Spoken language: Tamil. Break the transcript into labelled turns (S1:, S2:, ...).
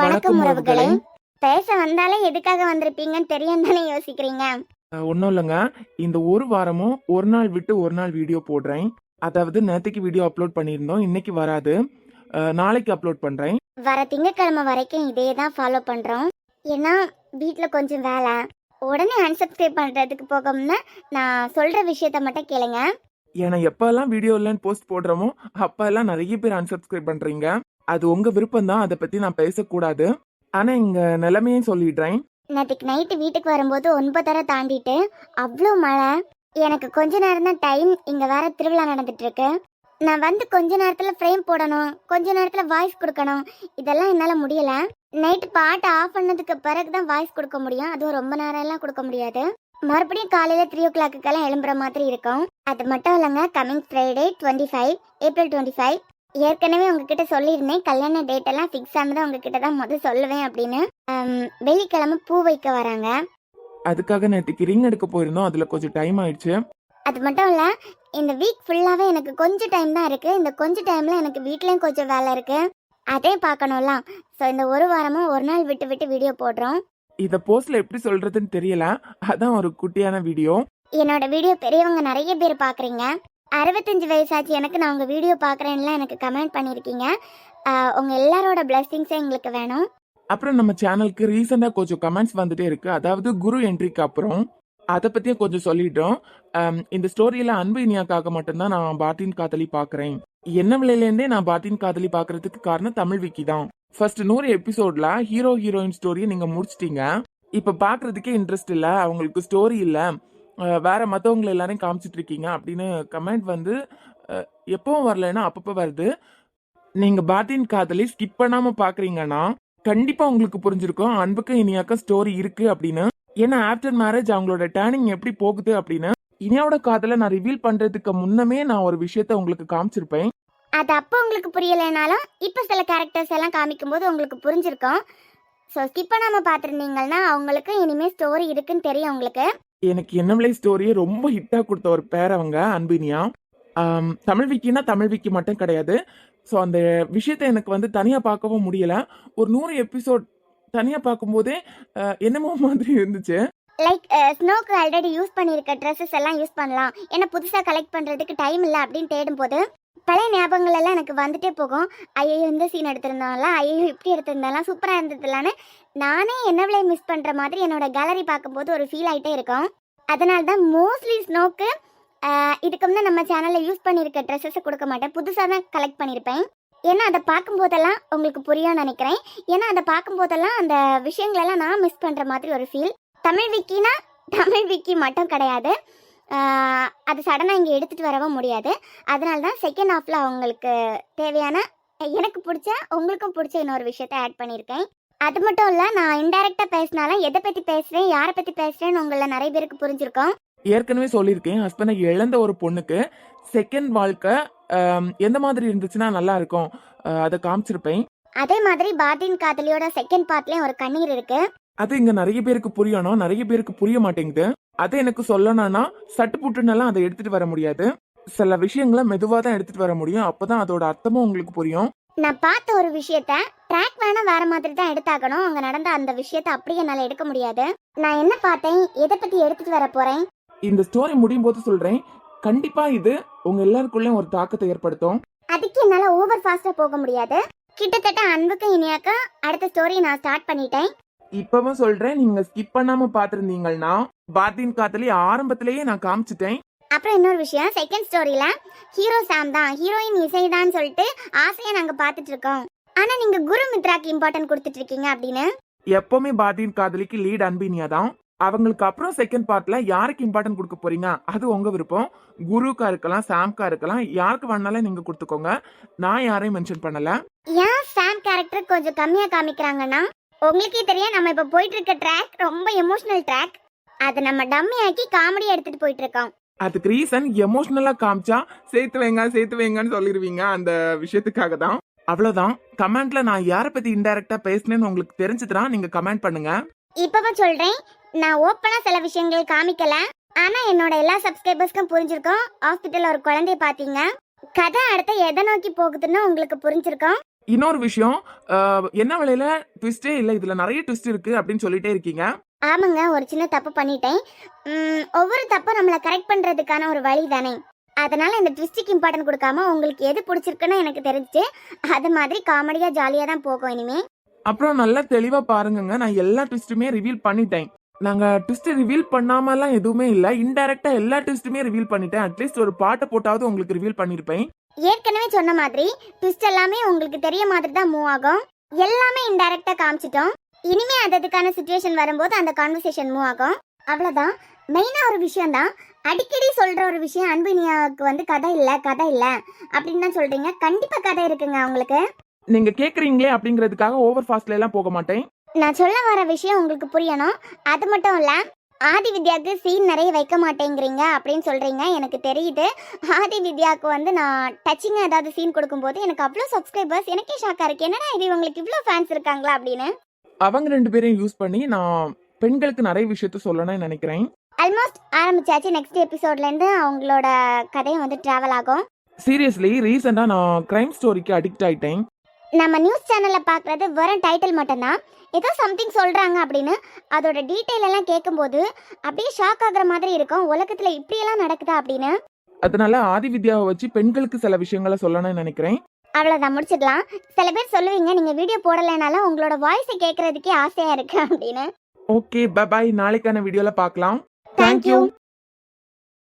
S1: வணக்கம் உறவுகளே பேச வந்தாலே எதுக்காக வந்திருப்பீங்கன்னு தெரியும் தானே யோசிக்கிறீங்க
S2: ஒன்றும் இல்லைங்க இந்த ஒரு வாரமும் ஒரு நாள் விட்டு ஒரு நாள் வீடியோ போடுறேன் அதாவது நேற்றுக்கு வீடியோ அப்லோட் பண்ணியிருந்தோம் இன்னைக்கு வராது நாளைக்கு அப்லோட் பண்ணுறேன்
S1: வர திங்கட்கிழமை வரைக்கும் இதே தான் ஃபாலோ பண்ணுறோம் ஏன்னா வீட்டில் கொஞ்சம் வேலை உடனே அன்சப்ஸ்கிரைப் பண்ணுறதுக்கு போகணும்னா நான் சொல்கிற விஷயத்த மட்டும் கேளுங்க
S2: ஏன்னா எப்போல்லாம் வீடியோ இல்லைன்னு போஸ்ட் போடுறோமோ அப்போல்லாம் நிறைய பேர் அன்சப்ஸ்கிரைப் பண்ணுறீங்க அது உங்க விருப்பம் தான் அதை பத்தி நான் பேசக்கூடாது ஆனா இங்க நிலைமையும் சொல்லிடுறேன்
S1: நேற்றுக்கு நைட்டு வீட்டுக்கு வரும்போது ஒன்பதரை தாண்டிட்டு அவ்வளோ மழை எனக்கு கொஞ்ச நேரம் தான் டைம் இங்கே வேற திருவிழா நடந்துட்டு இருக்கு நான் வந்து கொஞ்ச நேரத்தில் ஃப்ரேம் போடணும் கொஞ்ச நேரத்தில் வாய்ஸ் கொடுக்கணும் இதெல்லாம் என்னால் முடியலை நைட்டு பாட்டு ஆஃப் பண்ணதுக்கு பிறகு தான் வாய்ஸ் கொடுக்க முடியும் அதுவும் ரொம்ப நேரம்லாம் கொடுக்க முடியாது மறுபடியும் காலையில் த்ரீ ஓ கிளாக்குக்கெல்லாம் எழும்புற மாதிரி இருக்கும் அது மட்டும் இல்லைங்க coming Friday twenty five April twenty five ஏற்கனவே உங்ககிட்ட சொல்லியிருந்தேன் கல்யாண டேட்டெல்லாம் ஃபிக்ஸ் ஆனது உங்ககிட்ட தான் முதல் சொல்லுவேன் அப்படின்னு வெள்ளிக்கிழமை பூ வைக்க வராங்க
S2: அதுக்காக நேற்றுக்கு ரிங் எடுக்க போயிருந்தோம் அதில் கொஞ்சம் டைம் ஆயிடுச்சு
S1: அது மட்டும் இல்லை இந்த வீக் ஃபுல்லாகவே எனக்கு கொஞ்சம் டைம் தான் இருக்குது இந்த கொஞ்சம் டைமில் எனக்கு வீட்லேயும் கொஞ்சம் வேலை இருக்குது அதே பார்க்கணும்ல ஸோ இந்த ஒரு வாரமும் ஒரு நாள் விட்டு விட்டு வீடியோ போடுறோம்
S2: இதை போஸ்ட்ல எப்படி சொல்றதுன்னு தெரியல அதான் ஒரு குட்டியான வீடியோ
S1: என்னோட வீடியோ பெரியவங்க நிறைய பேர் பார்க்குறீங்க அறுபத்தஞ்சு வயசாச்சு எனக்கு நான் உங்கள் வீடியோ பார்க்குறேன்லாம் எனக்கு கமெண்ட் பண்ணியிருக்கீங்க உங்கள் எல்லாரோட பிளஸ்ஸிங்ஸே எங்களுக்கு வேணும்
S2: அப்புறம் நம்ம சேனலுக்கு ரீசெண்டாக கொஞ்சம் கமெண்ட்ஸ் வந்துட்டே இருக்கு அதாவது குரு என்ட்ரிக்கு அப்புறம் அதை பற்றியும் கொஞ்சம் சொல்லிட்டோம் இந்த ஸ்டோரியில் அன்பு இனியாக்காக மட்டும்தான் நான் பாட்டின் காதலி பார்க்குறேன் என்ன விலையிலேருந்தே நான் பாட்டின் காதலி பார்க்கறதுக்கு காரணம் தமிழ் விக்கி தான் ஃபர்ஸ்ட் நூறு எபிசோட்ல ஹீரோ ஹீரோயின் ஸ்டோரியை நீங்கள் முடிச்சிட்டீங்க இப்போ பார்க்கறதுக்கே இன்ட்ரெஸ்ட் இல்லை அவங்களுக்கு ஸ்டோரி இல்லை வேற மற்றவங்களை எல்லாரையும் காமிச்சிட்டு இருக்கீங்க அப்படின்னு கமெண்ட் வந்து எப்பவும் வரலைன்னா அப்பப்போ வருது நீங்க பாட்டின் காதலி ஸ்கிப் பண்ணாம பாக்குறீங்கன்னா கண்டிப்பா உங்களுக்கு புரிஞ்சிருக்கும் அன்புக்கும் இனியாக்கும் ஸ்டோரி இருக்கு அப்படின்னு ஏன்னா ஆஃப்டர் மேரேஜ் அவங்களோட டேர்னிங் எப்படி போகுது அப்படின்னு இனியாவோட காதலை நான் ரிவீல் பண்றதுக்கு முன்னமே நான் ஒரு விஷயத்த உங்களுக்கு காமிச்சிருப்பேன்
S1: அது அப்போ உங்களுக்கு புரியலைனாலும் இப்போ சில கேரக்டர்ஸ் எல்லாம் காமிக்கும் போது உங்களுக்கு புரிஞ்சிருக்கும் ஸோ ஸ்கிப் பண்ணாமல் பார்த்துருந்தீங்கன்னா அவங்களுக்கு இனிமேல் ஸ்டோரி இருக்குன்னு தெரியும் உங்களுக்கு
S2: எனக்கு என்னம்லே ஸ்டோரியை ரொம்ப ஹிட்டாக கொடுத்த ஒரு பேர் அவங்க அன்பினியா தமிழ் விக்கினா தமிழ் விக்கி மட்டும் கிடையாது ஸோ அந்த விஷயத்தை எனக்கு வந்து தனியாக பார்க்கவும் முடியலை ஒரு நூறு எபிசோட் தனியாக பார்க்கும்போதே என்னமோ மாதிரி இருந்துச்சு
S1: லைக் ஸ்னோக்கு ஆல்ரெடி யூஸ் பண்ணியிருக்க ட்ரெஸ்ஸஸ் எல்லாம் யூஸ் பண்ணலாம் ஏன்னா புதுசாக கலெக்ட் பண்ணுறதுக்கு டைம் இல்லை அப்படின்னு தேடும் போது பழைய ஞாபகங்கள் எல்லாம் எனக்கு வந்துட்டே போகும் ஐயோ இந்த சீன் எடுத்திருந்தாலாம் ஐயோ இப்படி எடுத்திருந்தாலாம் சூப்பராக இருந்ததுலான்னு நானே என்ன மிஸ் பண்ணுற மாதிரி என்னோட கேலரி பார்க்கும்போது ஒரு ஃபீல் ஆகிட்டே இருக்கும் அதனால தான் மோஸ்ட்லி ஸ்னோக்கு இதுக்கு முன்னே நம்ம சேனலில் யூஸ் பண்ணியிருக்க ட்ரெஸ்ஸஸை கொடுக்க மாட்டேன் புதுசாக தான் கலெக்ட் பண்ணியிருப்பேன் ஏன்னா அதை பார்க்கும்போதெல்லாம் உங்களுக்கு புரியும் நினைக்கிறேன் ஏன்னா அதை பார்க்கும்போதெல்லாம் அந்த விஷயங்களெல்லாம் நான் மிஸ் பண்ணுற மாதிரி ஒரு ஃபீல் தமிழ் விக்கினா தமிழ் விக்கி மட்டும் கிடையாது அது சடனாக இங்கே எடுத்துகிட்டு வரவும் முடியாது அதனால தான் செகண்ட் ஹாஃபில் அவங்களுக்கு தேவையான எனக்கு பிடிச்ச உங்களுக்கும் பிடிச்ச இன்னொரு விஷயத்த ஆட் பண்ணியிருக்கேன் அது மட்டும் இல்லை நான் இன்டைரக்டாக பேசினாலும் எதை பற்றி பேசுகிறேன் யாரை பற்றி பேசுறேன்னு உங்களை நிறைய பேருக்கு புரிஞ்சிருக்கோம்
S2: ஏற்கனவே சொல்லியிருக்கேன் ஹஸ்பண்டை இழந்த ஒரு பொண்ணுக்கு செகண்ட் வாழ்க்கை எந்த மாதிரி இருந்துச்சுன்னா நல்லா இருக்கும் அதை காமிச்சிருப்பேன்
S1: அதே மாதிரி பாதின் காதலியோட செகண்ட் பார்ட்லயும் ஒரு கண்ணீர் இருக்கு
S2: அது இங்க நிறைய பேருக்கு புரியணும் நிறைய பேருக்கு புரிய மாட்டேங்குது அதை எனக்கு சொல்லணும்னா சட்டு புட்டுன்னெல்லாம் அதை எடுத்துட்டு வர முடியாது சில விஷயங்களை மெதுவா தான் எடுத்துட்டு வர முடியும் அப்பதான் அதோட அர்த்தமும் உங்களுக்கு புரியும்
S1: நான் பார்த்த ஒரு விஷயத்த ட்ராக் வேணா வேற மாதிரி தான் எடுத்தாக்கணும் அங்க நடந்த அந்த விஷயத்த அப்படியே என்னால எடுக்க முடியாது நான் என்ன பார்த்தேன் எதை பத்தி எடுத்துட்டு வர போறேன்
S2: இந்த ஸ்டோரி முடியும் போது சொல்றேன் கண்டிப்பா இது உங்க எல்லாருக்குள்ளயும் ஒரு தாக்கத்தை ஏற்படுத்தும்
S1: அதுக்கு என்னால ஓவர் ஃபாஸ்டா போக முடியாது கிட்டத்தட்ட அன்புக்கு இனியாக்க அடுத்த ஸ்டோரி நான் ஸ்டார்ட் பண்ணிட்டேன்
S2: இப்பவும் சொல்றேன் நீங்க ஸ்கிப் பண்ணாம பாத்திருந்தீங்கன்னா பாத்தின் காத்துலயே ஆரம்பத்திலேயே நான் காமிச்சிட்டேன்
S1: அப்புறம் இன்னொரு விஷயம் செகண்ட் ஸ்டோரியில ஹீரோ சாம் தான் ஹீரோயின் இசை தான் சொல்லிட்டு ஆசையா நாங்க பாத்துட்டு இருக்கோம் ஆனா நீங்க குரு மித்ராக்கு இம்பார்ட்டன்ட் கொடுத்துட்டு இருக்கீங்க அப்படின்னு
S2: எப்பவுமே பாத்தின் காதலிக்கு லீட் அன்பினியா தான் அவங்களுக்கு அப்புறம் செகண்ட் பார்ட்ல யாருக்கு இம்பார்ட்டன்ட் கொடுக்க போறீங்க அது உங்க விருப்பம் குருக்கா இருக்கலாம் சாம்கா இருக்கலாம் யாருக்கு வேணாலும் நீங்க கொடுத்துக்கோங்க நான் யாரையும் மென்ஷன் பண்ணல
S1: ஏன் சாம் கேரக்டர் கொஞ்சம் கம்மியா காமிக்கிறாங்கன்னா உங்களுக்கே தெரியும் நம்ம இப்ப போயிட்டு இருக்க ட்ராக் ரொம்ப எமோஷனல் ட்ராக் அதை நம்ம ஆக்கி காமெடி எடுத்துட்டு போயிட்டு இருக்கோம்
S2: அதுக்கு ரீசன் எமோஷனலா காமிச்சா சேர்த்து வைங்க சேர்த்து வைங்கன்னு சொல்லிடுவீங்க அந்த விஷயத்துக்காக தான் அவ்வளவுதான் கமெண்ட்ல நான் யார பத்தி இன்டைரக்டா பேசினேன்னு உங்களுக்கு தெரிஞ்சதுனா நீங்க கமெண்ட் பண்ணுங்க
S1: இப்பவும் சொல்றேன் நான் ஓப்பனா சில விஷயங்கள் காமிக்கல ஆனா என்னோட எல்லா சப்ஸ்கிரைபர்ஸ்க்கும் புரிஞ்சிருக்கும் ஹாஸ்பிட்டல் ஒரு குழந்தைய பாத்தீங்க கதை அடுத்த எதை நோக்கி போகுதுன்னு உங்களுக்கு புரிஞ்சிருக்கும்
S2: இன்னொரு விஷயம் என்ன வேலையில ட்விஸ்டே இல்லை இதுல நிறைய ட்விஸ்ட் இருக்கு அப்படின்னு சொல்லிட்டே இருக்கீங்க
S1: ஆமாங்க ஒரு சின்ன தப்பு பண்ணிட்டேன் ஒவ்வொரு தப்பும் நம்மளை கரெக்ட் பண்றதுக்கான ஒரு வழி தானே அதனால இந்த ட்விஸ்டுக்கு இம்பார்ட்டன்ட் கொடுக்காம உங்களுக்கு எது பிடிச்சிருக்குன்னு எனக்கு தெரிஞ்சு அது மாதிரி காமெடியா ஜாலியா தான் போகும் இனிமே
S2: அப்புறம் நல்லா தெளிவா பாருங்க நான் எல்லா ட்விஸ்டுமே ரிவீல் பண்ணிட்டேன் நாங்க ட்விஸ்ட் ரிவீல் எல்லாம் எதுவுமே இல்ல இன்டைரக்டா எல்லா ட்விஸ்டுமே ரிவீல் பண்ணிட்டேன் அட்லீஸ்ட் ஒரு பாட்டை போட்டாவது உங்களுக்கு ரிவீல் பண்ணிருப்பேன்
S1: ஏற்கனவே சொன்ன மாதிரி ட்விஸ்ட் எல்லாமே உங்களுக்கு தெரிய மாதிரி தான் மூவ் ஆகும் எல்லாமே இன்டைரக்டாக காமிச்சிட்டோம் இனிமே அது அதுக்கான சுச்சுவேஷன் வரும்போது அந்த கான்வர்சேஷன் மூவ் ஆகும் அவ்வளவுதான் மெயினாக ஒரு விஷயம் தான் அடிக்கடி சொல்கிற ஒரு விஷயம் அன்புனியாவுக்கு வந்து கதை இல்லை கதை இல்லை அப்படின்னு தான் சொல்கிறீங்க கண்டிப்பாக கதை இருக்குங்க அவங்களுக்கு
S2: நீங்க கேக்குறீங்களே அப்படிங்கிறதுக்காக ஓவர் ஃபாஸ்ட்ல எல்லாம் போக மாட்டேன்
S1: நான் சொல்ல வர விஷயம் உங்களுக்கு புரியணும் அது மட்டும் இல்லை ஆதி வித்யாவுக்கு சீன் நிறைய வைக்க மாட்டேங்கிறீங்க அப்படின்னு சொல்கிறீங்க எனக்கு தெரியுது ஆதி வித்யாவுக்கு வந்து நான் டச்சிங்காக ஏதாவது சீன் கொடுக்கும்போது எனக்கு அவ்வளோ சப்ஸ்கிரைபர்ஸ் எனக்கே ஷாக்காக இருக்குது என்னடா இது இவங்களுக்கு இவ்வளோ ஃபேன்ஸ் இருக்காங்களா அப்படின்னு
S2: அவங்க ரெண்டு பேரையும் யூஸ் பண்ணி நான் பெண்களுக்கு நிறைய விஷயத்த சொல்லணும்னு நினைக்கிறேன்
S1: ஆல்மோஸ்ட் ஆரம்பிச்சாச்சு நெக்ஸ்ட் எபிசோட்லேருந்து அவங்களோட கதையும் வந்து ட்ராவல் ஆகும்
S2: சீரியஸ்லி ரீசெண்டாக நான் கிரைம் ஸ்டோரிக்கு அடிக்ட் ஆகிட்டேன்
S1: நம்ம நியூஸ் சேனலில் பார்க்குறது வெறும் டைட்டில் மட்டும்தான் ஏதோ சம்திங் சொல்கிறாங்க அப்படின்னு அதோட டீட்டெயில் எல்லாம் கேட்கும்போது அப்படியே ஷாக் ஆகுற மாதிரி இருக்கும் உலகத்தில் இப்படியெல்லாம் நடக்குதா அப்படின்னு
S2: அதனால ஆதி வித்யாவை வச்சு பெண்களுக்கு சில விஷயங்களை சொல்லணும்னு நினைக்கிறேன்
S1: அவ்வளோதான் முடிச்சிடலாம் சில பேர் சொல்லுவீங்க நீங்கள் வீடியோ போடலைனாலும் உங்களோட வாய்ஸை கேட்கறதுக்கே ஆசையாக இருக்கு அப்படின்னு
S2: ஓகே பாய் நாளைக்கான வீடியோவில் பார்க்கலாம்
S1: தேங்க்யூ